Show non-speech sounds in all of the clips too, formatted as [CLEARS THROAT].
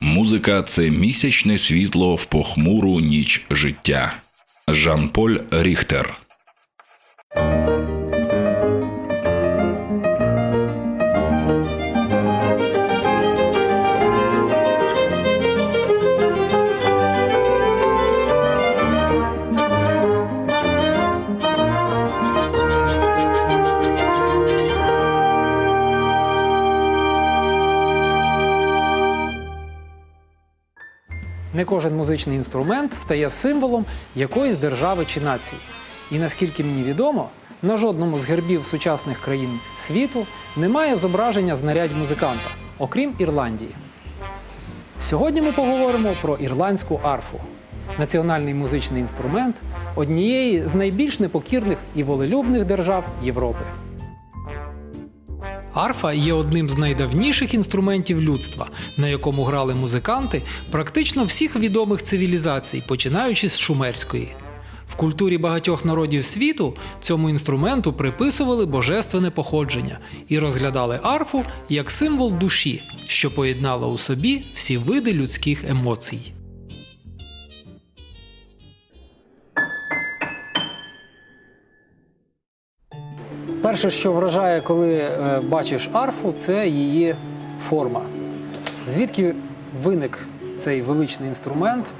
Музика це місячне світло в похмуру ніч життя. Жан-Поль Ріхтер. Не кожен музичний інструмент стає символом якоїсь держави чи нації. І наскільки мені відомо, на жодному з гербів сучасних країн світу немає зображення знарядь музиканта, окрім Ірландії. Сьогодні ми поговоримо про ірландську арфу національний музичний інструмент однієї з найбільш непокірних і волелюбних держав Європи. Арфа є одним з найдавніших інструментів людства, на якому грали музиканти практично всіх відомих цивілізацій, починаючи з шумерської. В культурі багатьох народів світу цьому інструменту приписували божественне походження і розглядали арфу як символ душі, що поєднала у собі всі види людських емоцій. Перше, що вражає, коли е, бачиш арфу, це її форма. Звідки виник цей величний інструмент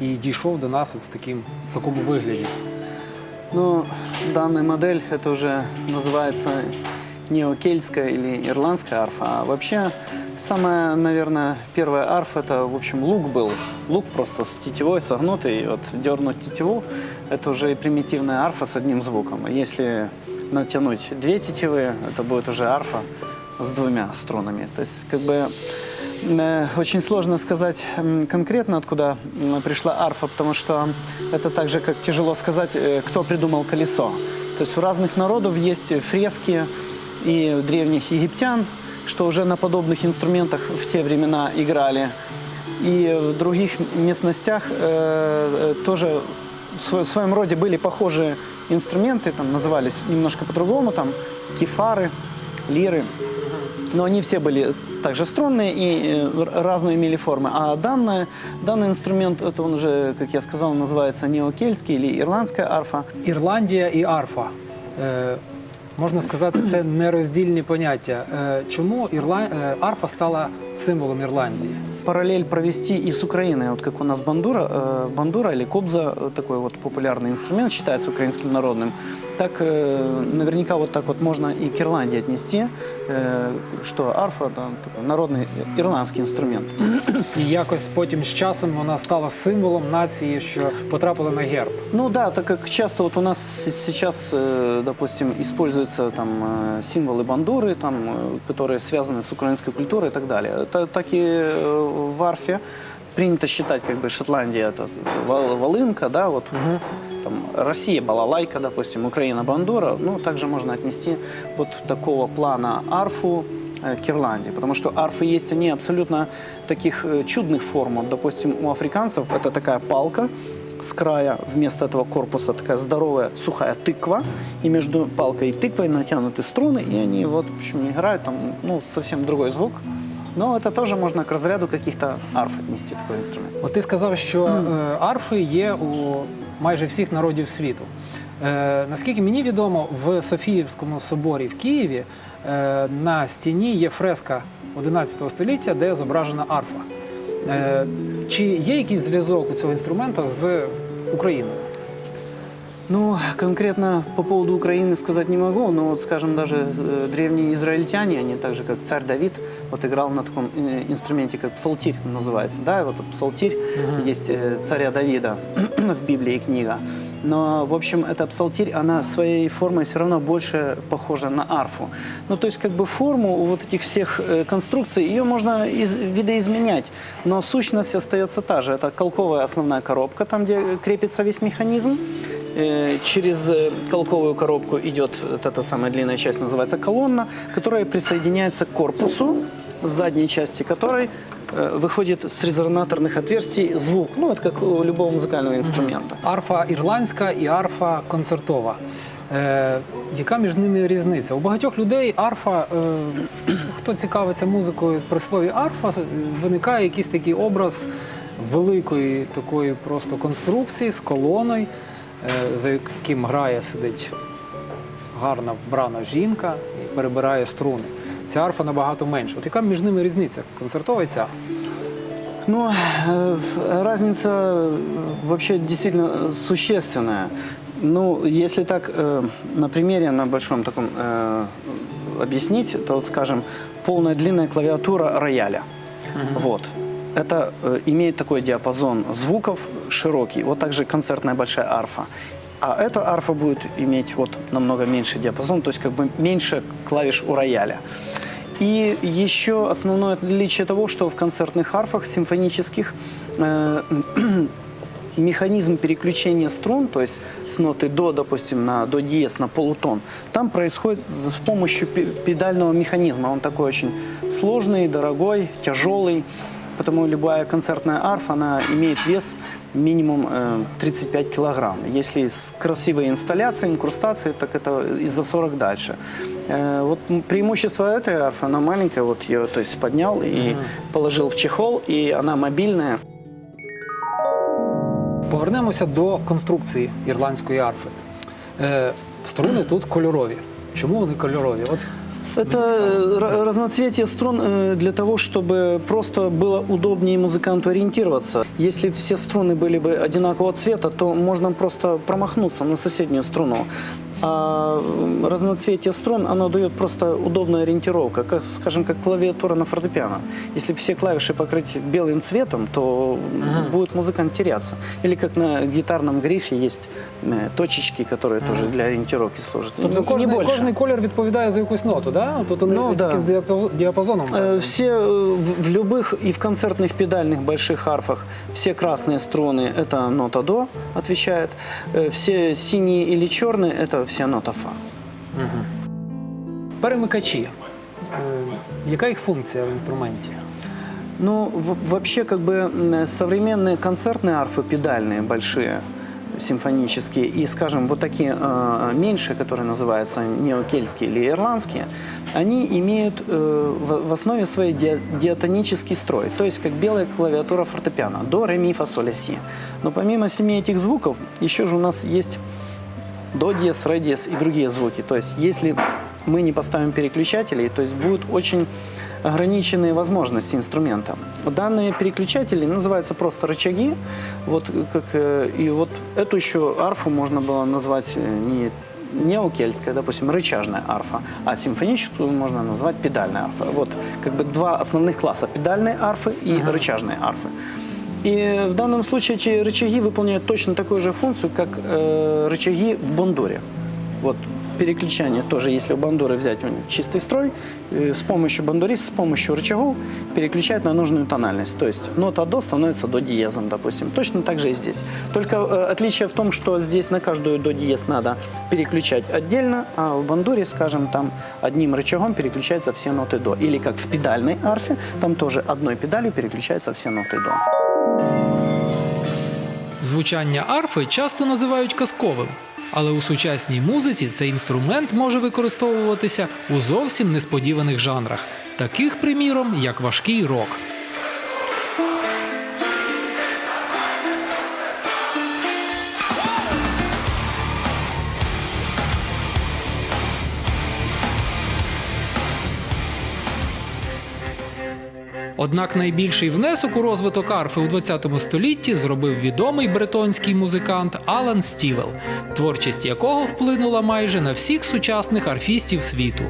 і дійшов до нас от з таким в такому вигляді? Ну, данная модель, это уже называется неокельтская или ирландская арфа. А вообще, самая, наверное, первая арфа, это, в общем, лук был. Лук просто с тетивой согнутый, и вот дернуть тетиву, это уже и примитивная арфа с одним звуком. А Если натянуть две тетивы, это будет уже арфа с двумя струнами. То есть, как бы, Э, Очень сложно сказать м, конкретно, откуда м, пришла арфа, потому что это так же, как тяжело сказать, э, кто придумал колесо. То есть у разных народов есть фрески и у древних египтян, что уже на подобных инструментах в те времена играли. И в других местностях э, э, тоже в сво- в своем роде были похожие инструменты, там назывались немножко по-другому, там кефары, лиры. Но они все были также струнные и э, р- разные имели формы. А данная, данный инструмент, это он уже, как я сказал, называется неокельтский или ирландская арфа. Ірландія і арфа. Е, можна сказати, це нероздільні [CLEARS THROAT] поняття. Е, чому Ірла... е, арфа стала символом Ірландії? Параллель провести и с Украиной, вот как у нас бандура, э, бандура или кобза, э, такой вот популярный инструмент, считается украинским народным, так э, наверняка вот так вот можно и к Ирландии отнести, э, что арфа да, такой народный ирландский инструмент. І якось потім з часом вона стала символом нації, що потрапила на герб. Ну да, так как часто вот у нас с- сейчас, э, допустим, используются там э, символы бандуры, там, э, которые связаны с украинской культурой и так далее. Это, так и э, в арфе принято считать, как бы Шотландия это вол- волынка, да, вот там Россия балалайка, допустим, Украина бандура. Ну, также можно отнести вот такого плана арфу э, к Ирландии, потому что арфы есть они абсолютно таких э, чудных форм. Допустим, у африканцев это такая палка, с края вместо этого корпуса такая здоровая сухая тыква, и между палкой и тыквой натянуты струны, и они вот, в общем, играют там, ну, совсем другой звук. Но это тоже можно к разряду каких-то арф отнести, такой инструмент. От ти сказав, що е, арфи є у майже всіх народів світу. Е, наскільки мені відомо, в Софіївському соборі в Києві е, на стіні є фреска 11 століття, де зображена арфа. Е, чи є якийсь зв'язок у цього інструмента з Україною? Ну, конкретно по поводу Украины сказать не могу, но вот, скажем, даже э, древние израильтяне, они так же, как царь Давид, вот играл на таком э, инструменте, как псалтирь называется, да, вот псалтирь есть э, царя Давида [CLEARS THROAT] в Библии книга. Но, в общем, эта псалтирь, она своей формой все равно больше похожа на арфу. Ну, то есть, как бы форму вот этих всех конструкций, ее можно из, видоизменять, но сущность остается та же. Это колковая основная коробка, там, где крепится весь механизм, Через э, колковую коробку идет вот эта самая длинная часть, называется колонна, которая присоединяется к корпусу, с задней части которой э, выходит с резонаторных отверстий звук. Ну, это как у любого музыкального инструмента. Арфа ірландська і арфа концертова. Е, яка між ними різниця? У багатьох людей арфа, е, хто цікавиться музикою при слові арфа, е, виникає якийсь такий образ великої такої просто конструкції з колоною, е, за яким грає, сидить гарна вбрана жінка і перебирає струни. Ця арфа набагато менша. От яка між ними різниця? Концертова і ця? Ну, э, разница э, вообще действительно существенная. Ну, если так э, на примере, на большом таком э, объяснить, то вот, скажем, полная длинная клавиатура рояля. Вот. Это э, имеет такой диапазон звуков широкий. Вот также концертная большая арфа. А эта арфа будет иметь вот намного меньший диапазон, то есть как бы меньше клавиш у рояля. И еще основное отличие того, что в концертных арфах симфонических э, [CLEARS THROAT] механизм переключения струн, то есть с ноты до, допустим, на до диез, на полутон, там происходит с помощью пе- педального механизма. Он такой очень сложный, дорогой, тяжелый. Потому любая концертная арфа, она имеет вес минимум э, 35 килограмм. Если с красивой инсталляцией, инкрустацией, так это и за 40 дальше. Э, вот м, преимущество этой арфы, она маленькая, вот я ее то есть, поднял и положил в чехол, и она мобильная. Повернемося до конструкції ірландської арфи. Е, струни тут кольорові. Чому вони кольорові? От Это э, ра- разноцветие струн э, для того, чтобы просто было удобнее музыканту ориентироваться. Если все струны были бы одинакового цвета, то можно просто промахнуться на соседнюю струну. А м, разноцветие струн, оно дает просто удобную ориентировку, как, скажем, как клавиатура на фортепиано. Если все клавиши покрыть белым цветом, то м, будет музыкант теряться. Или как на гитарном грифе есть э, точечки, которые тоже для ориентировки служат. И тобто не кожний, больше. кожний колір відповідає за якусь ноту, да? Тут вони Ну, з да. якимсь діапазо- діапазоном. Э, Все э, в в любых и в концертных педальных больших арфах все красные струны это нота до отвечает, Э, все синие или черные это вся нота фа. Перемикачі. Е, яка їх функція в інструменті? Ну в- вообще как бы м, современные концертные арфы педальные большие симфонические и, скажем, вот такие э, меньшие, которые называются неокельтские или ирландские, они имеют э, в, в основе своей ди- диатонический строй, то есть как белая клавиатура фортепиано, до, ре, ми, фа, соль, ля, си. Но помимо семи этих звуков, еще же у нас есть до диез, ре диез и другие звуки. То есть если мы не поставим переключателей, то есть будут очень ограниченные возможности инструмента. Данные переключатели называются просто рычаги. Вот как, э, и вот эту еще арфу можно было назвать э, не неокельтская, допустим, рычажная арфа, а симфоническую можно назвать педальная арфа. Вот как бы два основных класса – педальные арфы и рычажные арфы. И в данном случае эти рычаги выполняют точно такую же функцию, как э, рычаги в бандуре. Вот переключание тоже, если у бандуры взять он чистый строй, э, с помощью бандуриста, с помощью рычагов переключает на нужную тональность. То есть нота до становится до диезом, допустим. Точно так же и здесь. Только э, отличие в том, что здесь на каждую до диез надо переключать отдельно, а в бандуре, скажем, там одним рычагом переключаются все ноты до. Или как в педальной арфе, там тоже одной педалью переключаются все ноты до. Звучання арфи часто називають казковим, але у сучасній музиці цей інструмент може використовуватися у зовсім несподіваних жанрах, таких, приміром, як важкий рок. Однак найбільший внесок у розвиток арфи у 20 столітті зробив відомий бретонський музикант Алан Стівел, творчість якого вплинула майже на всіх сучасних арфістів світу.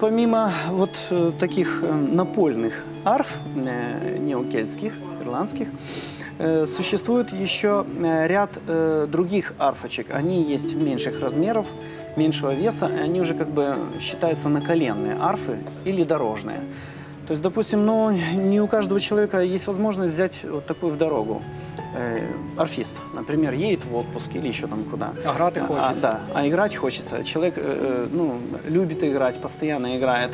помимо вот э, таких э, напольных арф, э, неокельтских, ирландских, э, существует еще э, ряд э, других арфочек. Они есть меньших размеров, меньшего веса, и они уже как бы считаются наколенные арфы или дорожные. То есть, допустим, ну, не у каждого человека есть возможность взять вот такую в дорогу. Э, Арфист, например, едет в отпуск или еще там куда. А грати А, хочеться. да, а играть хочется. Человек э, э, ну, любит играть, постоянно играет.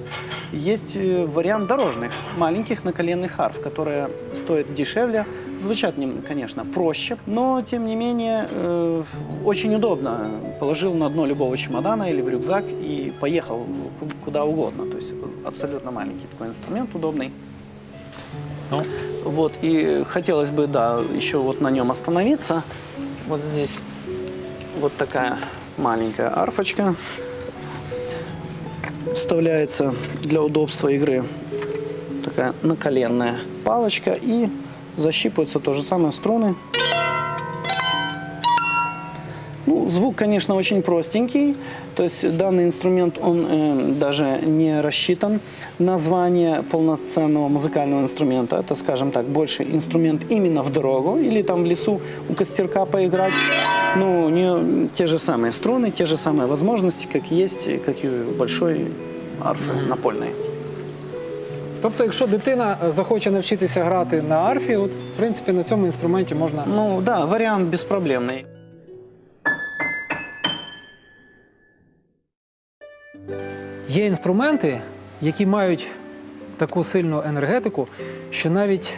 Есть э, вариант дорожных, маленьких наколенных арф, которые стоят дешевле, звучат, конечно, проще, но, тем не менее, э, очень удобно. Положил на дно любого чемодана или в рюкзак и поехал ку- куда угодно. То есть абсолютно маленький такой инструмент, удобный. Ну, Вот, и хотелось бы, да, еще вот на нем остановиться. Вот здесь вот такая маленькая арфочка вставляется для удобства игры. Такая наколенная палочка и защипываются то же самое струны. Ну, звук, конечно, очень простенький. То есть данный инструмент, он э, даже не рассчитан на звание полноценного музыкального инструмента. Это, скажем так, больше инструмент именно в дорогу или там в лесу у костерка поиграть. Ну, у нее те же самые струны, те же самые возможности, как есть, как и у большой арфы напольной. Тобто, якщо дитина е, захоче навчитися грати на арфі, от, в принципі, на цьому інструменті можна. Ну, да, вариант беспроблемный. Є інструменти, які мають таку сильну енергетику, що навіть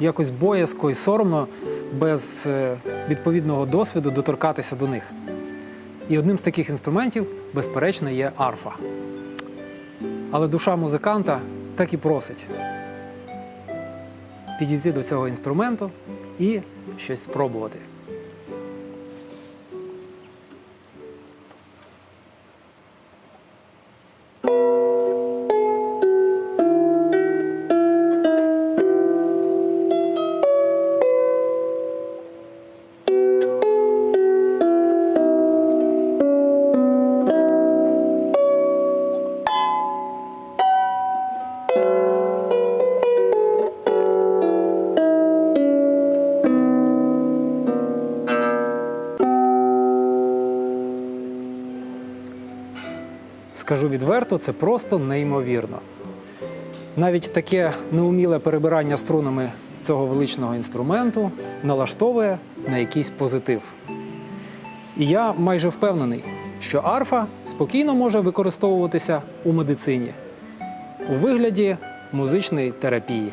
якось боязко і соромно без е, відповідного досвіду доторкатися до них. І одним з таких інструментів, безперечно, є арфа. Але душа музиканта так і просить підійти до цього інструменту і щось спробувати. Скажу відверто, це просто неймовірно. Навіть таке неуміле перебирання струнами цього величного інструменту налаштовує на якийсь позитив. І я майже впевнений, що арфа спокійно може використовуватися у медицині у вигляді музичної терапії.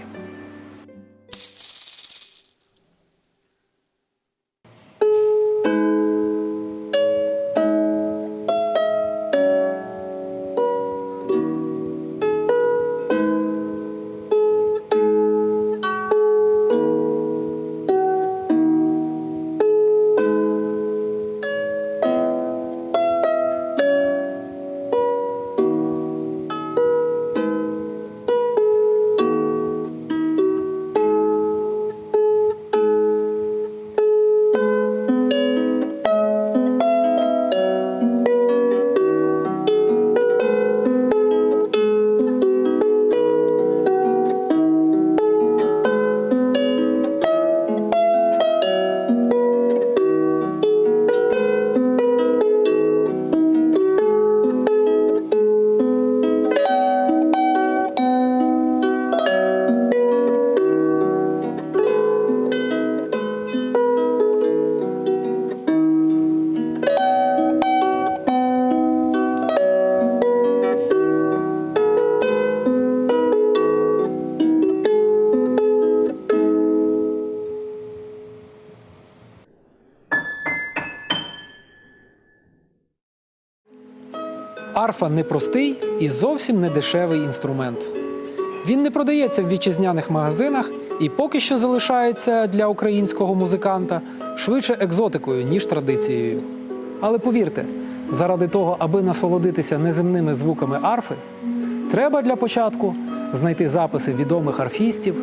Арфа непростий і зовсім не дешевий інструмент. Він не продається в вітчизняних магазинах і поки що залишається для українського музиканта швидше екзотикою, ніж традицією. Але повірте, заради того, аби насолодитися неземними звуками арфи, треба для початку знайти записи відомих арфістів,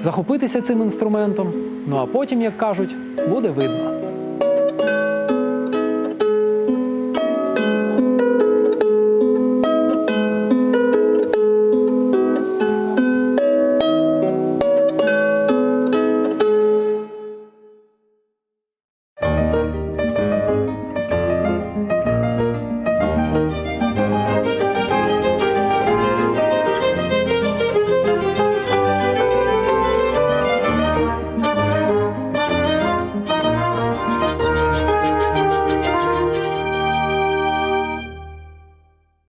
захопитися цим інструментом, ну а потім, як кажуть, буде видно.